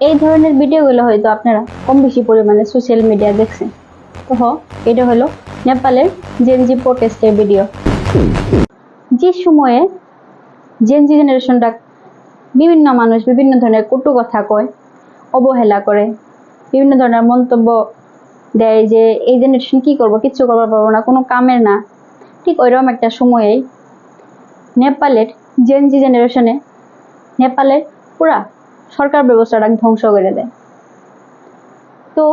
এই ধরনের ভিডিওগুলো হয়তো আপনারা কম বেশি পরিমাণে সোশ্যাল মিডিয়া দেখছেন। তো হ, এটা হলো নেপালের জেনজি প্রোটেস্টের ভিডিও যে সময়ে জেনজি জেনারেশনটা বিভিন্ন মানুষ বিভিন্ন ধরনের কটু কথা কয়, অবহেলা করে, বিভিন্ন ধরনের মন্তব্য দেয় যে এই জেনারেশন কি করব, কিচ্ছু করবার পারব না, কোনো কামের না। ঠিক ওইরকম একটা সময়েই নেপালের জেনজি জেনারেশনে নেপালের পুরা সরকার ব্যবস্থাটা ধ্বংস করে দেয়। তো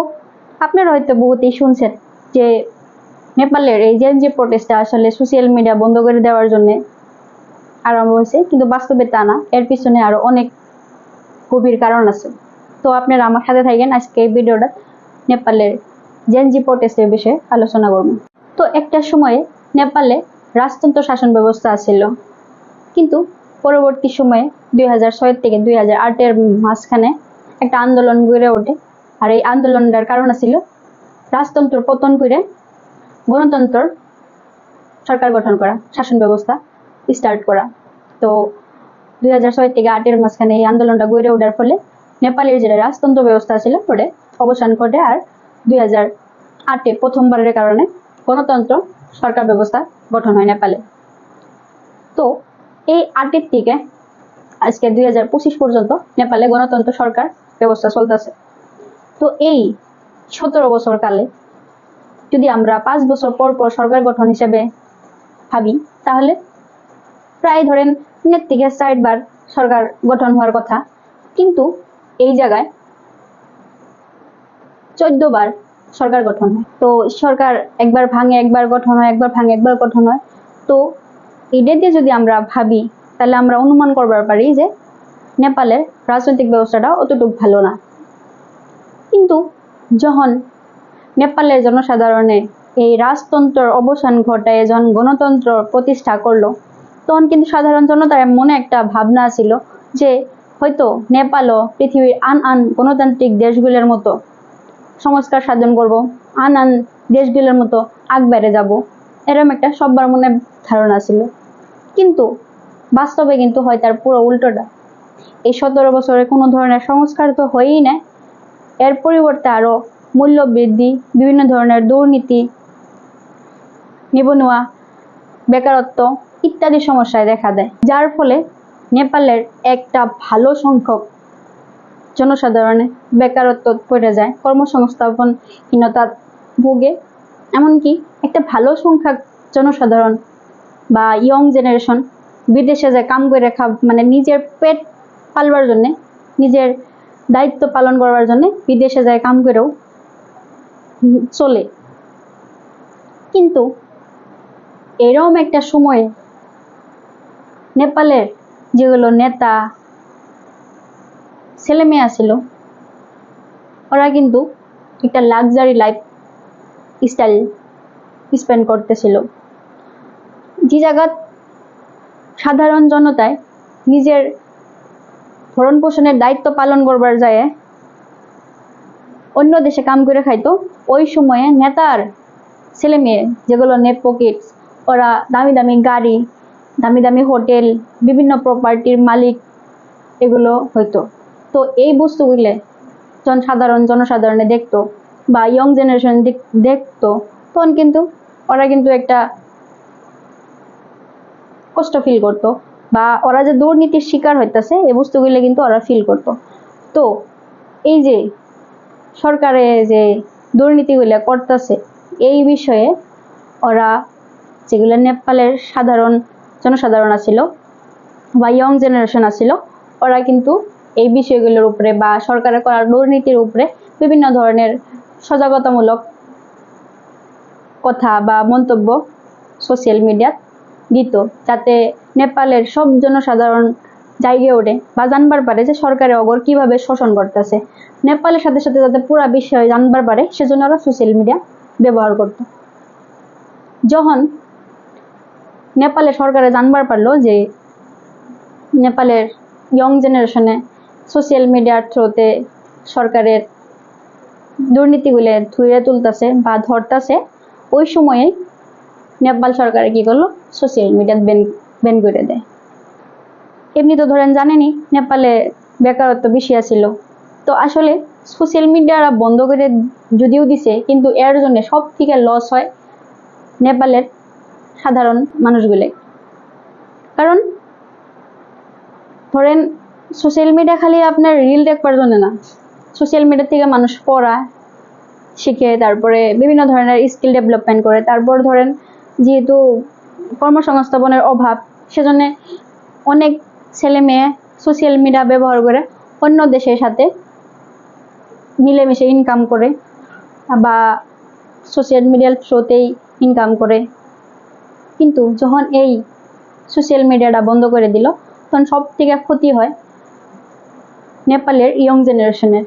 আপনারা হয়তো বহুতেই শুনছেন যে নেপালের এই জেনজি প্রোটেস্টটা আসলে সোশ্যাল মিডিয়া বন্ধ করে দেওয়ার জন্য আরম্ভ হয়েছে, কিন্তু বাস্তবে তা না। এর পিছনে আরও অনেক গভীর কারণ আছে। তো আপনারা আমার সাথে থাকেন আজকে এই ভিডিওটা নেপালের জেনজি প্রোটেস্টের বিষয়ে আলোচনা করব। তো একটা সময়ে নেপালে রাজতন্ত্র শাসন ব্যবস্থা ছিল, কিন্তু পরবর্তী সময়ে দুই হাজার ছয় থেকে দুই আটের মাঝখানে একটা আন্দোলন গড়ে ওঠে। আর এই আন্দোলনটার কারণ ছিল রাজতন্ত্র পতন করে গণতন্ত্র সরকার গঠন করা, শাসন ব্যবস্থা স্টার্ট করা। তো দুই হাজার ছয় থেকে আটের মাঝখানে এই আন্দোলনটা গড়ে ওঠার ফলে নেপালের যেটা রাজতন্ত্র ব্যবস্থা ছিল ওটা অবসান ঘটে। আর দুই হাজার আটে প্রথমবারের কারণে গণতন্ত্র সরকার ব্যবস্থা গঠন হয় নেপালে। তো এই আটের থেকে আজকে দুই হাজার পঁচিশ পর্যন্ত নেপালে গণতন্ত্র সরকার ব্যবস্থা চলতেছে। তো এই সতেরো বছর কালে যদি আমরা পাঁচ বছর পর পর সরকার গঠন হিসেবে ভাবি, তাহলে প্রায় ধরেন তিনের থেকে চারবার সরকার গঠন হওয়ার কথা। কিন্তু এই জায়গায় চোদ্দ বার সরকার গঠন হয়। তো সরকার একবার ভাঙে, একবার গঠন হয়, একবার ভাঙে, একবার গঠন হয়। তো এটা দিয়ে যদি আমরা ভাবি, তাহলে আমরা অনুমান করবার পারি যে নেপালের রাজনৈতিক ব্যবস্থাটা অতটুকু ভালো না। কিন্তু যখন নেপালের জনসাধারণের এই রাজতন্ত্রের অবসান ঘটায়, যখন গণতন্ত্র প্রতিষ্ঠা করল, তখন কিন্তু সাধারণ জনতার মনে একটা ভাবনা ছিল যে হয়তো নেপালও পৃথিবীর আন আন গণতান্ত্রিক দেশগুলোর মতো সংস্কার সাধন করব, আন আন দেশগুলোর মতো আগ বেড়ে যাব। এরকম একটা সবার মনে ধারণা ছিল। কিন্তু বাস্তবে কিন্তু হয় তার পুরো উল্টোটা। এই সতেরো বছরে কোনো ধরনের সংস্কার তো হয়েই না এর পরিবর্তে আরও মূল্য বৃদ্ধি, বিভিন্ন ধরনের দুর্নীতি, নিবনুয়া, বেকারত্ব ইত্যাদি সমস্যায় দেখা দেয়। যার ফলে নেপালের একটা ভালো সংখ্যক জনসাধারণে বেকারত্ব পড়ে যায়। কর্মসংস্থাপনহীনতা ভোগে এমনকি একটা ভালো সংখ্যা জনসাধারণ বা ইয়ং জেনারেশন বিদেশে যায় কাম করে খা মানে নিজের পেট পালবার জন্যে, নিজের দায়িত্ব পালন করবার জন্য বিদেশে যায় কাম করেও চলে। কিন্তু এরকম একটা সময়ে নেপালের যেগুলো নেতা ছেলে মেয়ে ছিল, ওরা কিন্তু একটা লাক্সারি লাইফ স্টাইল স্পেন্ড করতেছিল। যে জায়গাত সাধারণ জনতায় নিজের ভরণ পোষণের দায়িত্ব পালন করবার যায় অন্য দেশে কাম করে খাইতো, ওই সময়ে নেতার ছেলে মেয়ে, যেগুলো নেট পকেটস, ওরা দামি দামি গাড়ি, দামি দামি হোটেল, বিভিন্ন প্রপার্টির মালিক এগুলো হইতো। তো এই বস্তুগুলো জন সাধারণ জনসাধারণে দেখতো। বা ইয়ং জেনারেশন দেখতো, তখন কিন্তু ওরা কিন্তু একটা কষ্ট ফিল করতো বা ওরা যে দুর্নীতির শিকার হইতেছে, এই বস্তুগুলো কিন্তু ওরা ফিল করতো। তো এই যে সরকারে যে দুর্নীতিগুলো করতেছে, এই বিষয়ে ওরা যেগুলো নেপালের সাধারণ জনসাধারণ আছিল বা ইয়ং জেনারেশন আছিল, ওরা কিন্তু এই বিষয়গুলোর উপরে বা সরকারের করা দুর্নীতির উপরে বিভিন্ন ধরনের সজাগতামূলক কথা বা মন্তব্য সোশ্যাল মিডিয়াত দিত, যাতে নেপালের সব জনসাধারণ জায়গায় ওঠে বা জানবার পারে যে সরকারের অগর কীভাবে শোষণ করতেছে। নেপালের সাথে সাথে যাতে পুরো বিষয় জানবার পারে, সেজন্য ওরা সোশ্যাল মিডিয়া ব্যবহার করত। যখন নেপালের সরকারে জানবার পারল যে নেপালের ইয়ং জেনারেশনে সোশ্যাল মিডিয়ার থ্রুতে সরকারের দুর্নীতিগুলো ধুয়ে তুলতেছে বা ধরতেছে, ওই সময়ে নেপাল সরকারে কি করল? সোশ্যাল মিডিয়া ব্যান ব্যান করে দেয়। এমনি তো ধরেন জানেনই, নেপালে বেকারত্ব বেশি আছিল। তো আসলে সোশ্যাল মিডিয়ারা বন্ধ করে যদিও দিছে, কিন্তু এর জন্য সব থেকে লস হয় নেপালের সাধারণ মানুষগুলো। কারণ ধরেন সোশ্যাল মিডিয়া খালি আপনার রিল দেখবার জন্য না সোশ্যাল মিডিয়া থেকে মানুষ পড়া শিখে, তারপরে বিভিন্ন ধরনের স্কিল ডেভেলপমেন্ট করে। তারপর ধরেন যেহেতু কর্মসংস্থাপনের অভাব, সেজন্য অনেক ছেলে মেয়ে সোশ্যাল মিডিয়া ব্যবহার করে অন্য দেশের সাথে মিলেমিশে ইনকাম করে বা সোশ্যাল মিডিয়ার থ্রুতেই ইনকাম করে। কিন্তু যখন এই সোশ্যাল মিডিয়াটা বন্ধ করে দিল, তখন সব থেকে ক্ষতি হয় নেপালের ইয়ং জেনারেশনের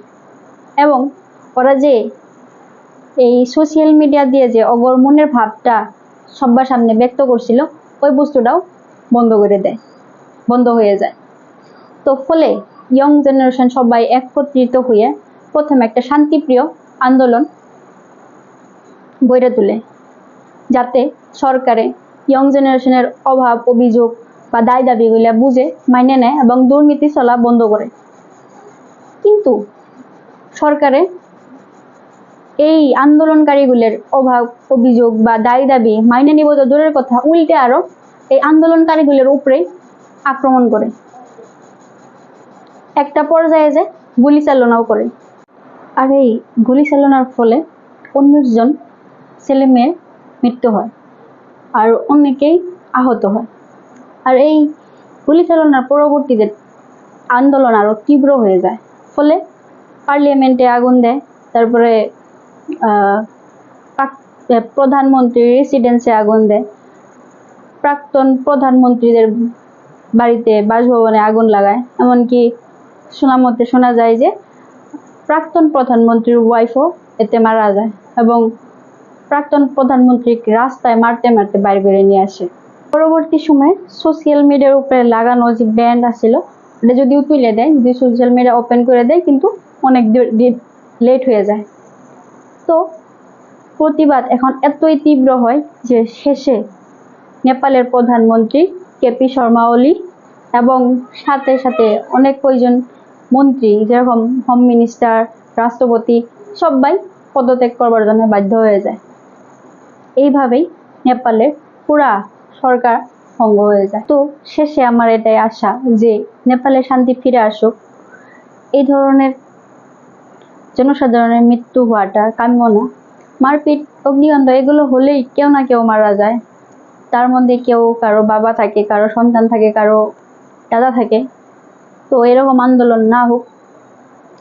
এবং ওরা যে এই সোশ্যাল মিডিয়া দিয়ে যে অগর মনের ভাবটা সবার সামনে ব্যক্ত করছিল, ওই বস্তুটাও বন্ধ করে দেয়, বন্ধ হয়ে যায়। তো ফলে ইয়ং জেনারেশন সবাই একত্রিত হয়ে প্রথমে একটা শান্তিপ্রিয় আন্দোলন গড়ে তোলে, যাতে সরকারে ইয়ং জেনারেশনের অভাব, অভিযোগ বা দায় দাবিগুলা বুঝে, মাইনে নেয় এবং দুর্নীতি চলা বন্ধ করে। কিন্তু সরকারে এই আন্দোলনকারীগুলোর অভাব, অভিযোগ বা দায় দাবি মাইনে নিব দূরের কথা, উল্টে আরও এই আন্দোলনকারীগুলোর উপরে আক্রমণ করে। একটা পর্যায়ে যে গুলি চালনাও করে। আর এই গুলি চালনার ফলে উনিশ জন ছেলে মেয়ের মৃত্যু হয় আর অনেকেই আহত হয়। আর এই গুলি চালনার পরবর্তীতে আন্দোলন আরও তীব্র হয়ে যায়। ফলে পার্লিয়ামেন্টে আগুন দেয়, তারপরে প্রধানমন্ত্রীর রেসিডেন্সে আগুন দেয়। প্রাক্তন প্রধানমন্ত্রীদের বাড়িতে বাসভবনে আগুন লাগায়। এমনকি শোনা মতে শোনা যায় যে, প্রাক্তন প্রধানমন্ত্রীর ওয়াইফও এতে মারা যায় এবং প্রাক্তন প্রধানমন্ত্রীকে রাস্তায় মারতে মারতে বাইরে বেরিয়ে নিয়ে আসে। পরবর্তী সময়ে সোশ্যাল মিডিয়ার উপরে লাগানো যে ব্যান্ড আছিল ওটা যদিও তুলে দেয়, যদি সোশ্যাল মিডিয়া ওপেন করে দেয়, কিন্তু অনেক লেট হয়ে যায়। তো প্রতিবাদ এখন এতই তীব্র হয় যে শেষে নেপালের প্রধানমন্ত্রী কেপি শর্মা ওলি এবং সাথে সাথে অনেক কয়জন মন্ত্রী, যেরকম হোম মিনিস্টার রাষ্ট্রপতি, সবাই পদত্যাগ করবার জন্য বাধ্য হয়ে যায়। এইভাবেই নেপালের পুরা সরকার ভঙ্গ হয়ে যায়। তো শেষে আমার এটাই আশা যে নেপালে শান্তি ফিরে আসুক। এই ধরনের জনসাধারণের মৃত্যু হওয়াটা কাম্য না। মারপিট, অগ্নিকাণ্ড, এগুলো হলেই কেউ না কেউ মারা যায়। তার মধ্যে কেউ কারও বাবা থাকে, কারও সন্তান থাকে, কারও দাদা থাকে। তো এরকম আন্দোলন না হোক।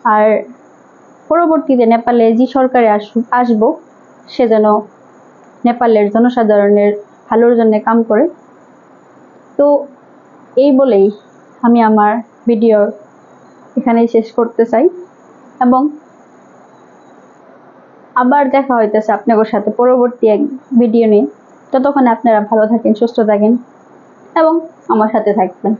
আর পরবর্তীতে নেপালে যে সরকারে আসব, সে যেন নেপালের জনসাধারণের ভালোর জন্য কাম করে। তো এই বলেই আমি আমার ভিডিও এখানেই শেষ করতে চাই। এবং আবার দেখা হইতেছে আপনাদের সাথে পরবর্তী এক ভিডিও নিয়ে। ততক্ষণে আপনারা ভালো থাকেন, সুস্থ থাকেন এবং আমার সাথে থাকবেন।